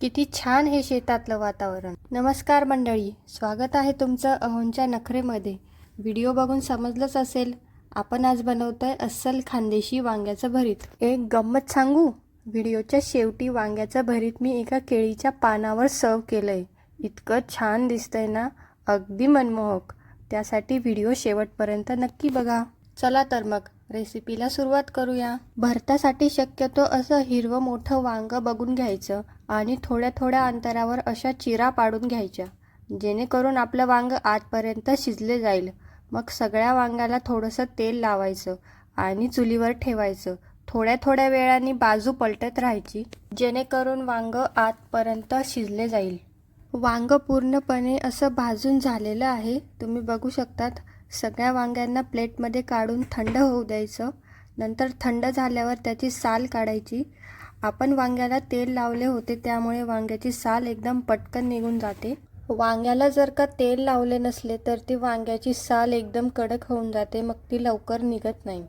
किती छान हे शेतातलं वातावरण. नमस्कार मंडळी स्वागत आहे तुमचं अहोंच्या नखरेमध्ये. व्हिडिओ बघून समजलंच असेल आपण आज बनवतोय अस्सल खानदेशी वांग्याचं भरीत. एक गंमत सांगू? व्हिडिओच्या शेवटी वांग्याचं भरीत मी एका केळीच्या पानावर सर्व आहे इतकं छान दिसतंय ना अगदी मनमोहक. त्यासाठी व्हिडिओ शेवटपर्यंत नक्की बघा. चला तर मग रेसिपीला सुरुवात करूया. भरतासाठी शक्यतो असं हिरवं मोठं वांग बघून घ्यायचं आणि थोड्या थोड्या अंतरावर अशा चिरा पाडून घ्यायच्या. जेणेकरून आपलं वांग आतपर्यंत शिजले जाईल. मग सगळ्या वांग्याला थोडंसं तेल लावायचं आणि चुलीवर ठेवायचं. थोड्या थोड्या वेळाने बाजू पलटत राहायची जेणेकरून वांग आतपर्यंत शिजले जाईल. वांग पूर्णपणे असं भाजून झालेलं आहे. तुम्ही बघू शकतात सगळ्या वांग्यांना प्लेटमध्ये काढून थंड होऊ द्यायचं. नंतर थंड झाल्यावर त्याची साल काढायची. आपण वांग्याला तेल लावले होते त्यामुळे वांग्याची साल एकदम पटकन निघून जाते. वांग्याला जर का तेल लावले नसले तर ती वांग्याची साल एकदम कडक होऊन जाते मग ती लवकर निघत नाही.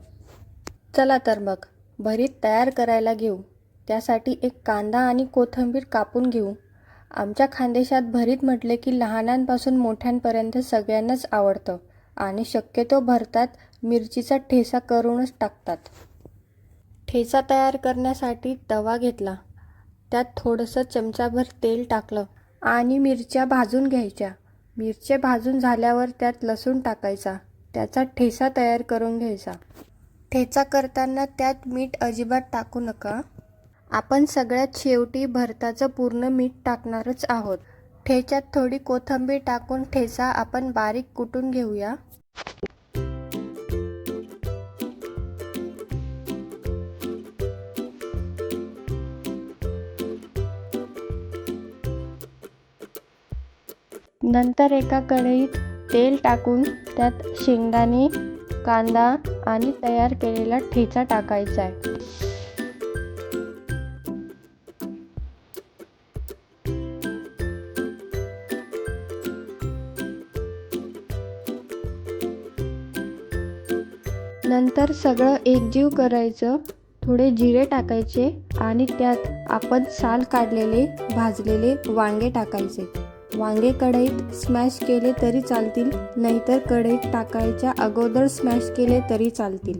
चला तर मग भरीत तयार करायला घेऊ. त्यासाठी एक कांदा आणि कोथिंबीर कापून घेऊ. आमच्या खानदेशात भरीत म्हटले की लहानांपासून मोठ्यांपर्यंत सगळ्यांनाच आवडतं. आणि शक्यतो भरतात. मिरचीचा ठेसा करूनच टाकतात. ठेचा तयार करण्यासाठी तवा घेतला. त्यात थोडंसं चमचाभर तेल टाकलं आणि मिरच्या भाजून घ्यायच्या. मिरच्या भाजून झाल्यावर त्यात लसूण टाकायचा. त्याचा ठेसा तयार करून घ्यायचा. ठेचा करताना त्यात मीठ अजिबात टाकू नका. आपण सगळ्यात शेवटी भरताचं पूर्ण मीठ टाकणारच आहोत. ठेच्यात थोडी कोथिंबीर टाकून ठेचा आपण बारीक कुटून घेऊया. नंतर एका कढईत तेल टाकून त्यात शेंगदाणे कांदा आणि तयार केलेला ठेचा टाकायचा आहे. नंतर सगळं एकजीव करायचं थोडे जिरे टाकायचे आणि त्यात आपण साल काढलेले भाजलेले वांगे टाकायचे. वांगे कढईत स्मॅश केले तरी चालतील नाहीतर कढईत टाकायच्या अगोदर स्मॅश केले तरी चालतील.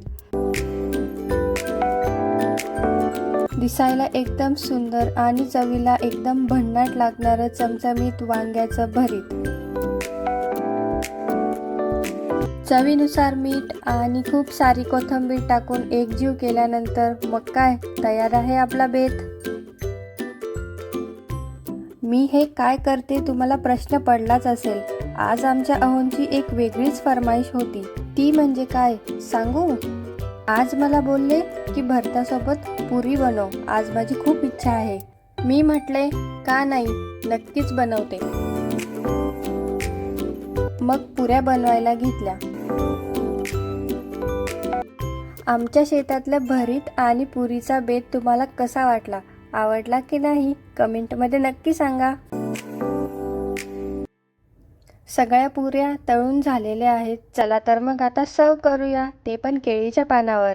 दिसायला एकदम सुंदर आणि चवीला एकदम भन्नाट लागणारं चमचमीत वांग्याचं भरीत. चवीनुसार मीठ आणि खूप सारी कोथिंबीर टाकून एकजीव केल्यानंतर मग काय? तयार आहे आपला बेत. मी हे काय करते तुम्हाला प्रश्न पडलाच असेल. आज आमच्या अहोंची एक वेगळीच फरमाईश होती. ती म्हणजे काय? सांगू? आज मला बोलले की भरतासोबत पुरी बनव. आज माझी खूप इच्छा आहे. मी म्हटले का नाही? नक्कीच बनवते. मग पुऱ्या बनवायला घेतल्या. आमच्या शेतातल्या भरीत आणि पुरीचा बेत तुम्हाला कसा वाटला? आवडला की नाही? कमेंटमध्ये नक्की सांगा. सगळ्या पुऱ्या तळून झालेल्या आहेत. चला तर मग आता सर्व करूया. ते पण केळीच्या पानावर.